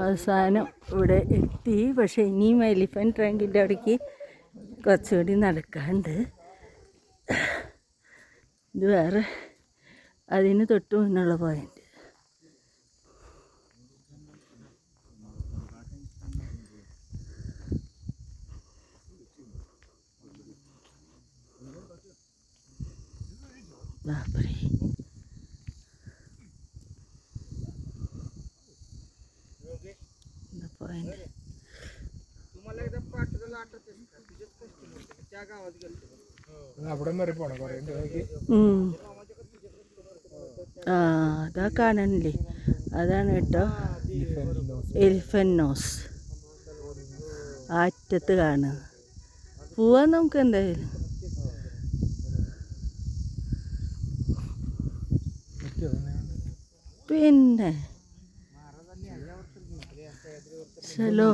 അവസാനം ഇവിടെ എത്തി. പക്ഷെ ഇനിയും എലിഫന്റ് ട്രാങ്കിന്റെ അവിടേക്ക് കുറച്ചുകൂടി നടക്കാണ്ട് ഇത് വേറെ അതിന് തൊട്ട് മുന്നുള്ള പോയിന്റ് ബാപ്പറേ പോയിന്റ് അവിടെ വരെ പോണം കുറേ ഉം. ആ അതാ കാണണില്ലേ അതാണ് കേട്ടോ. എലിഫനോസ് ആറ്റത്ത് കാണുക. പോവാൻ നമുക്ക് എന്തായാലും. പിന്നെ ചലോ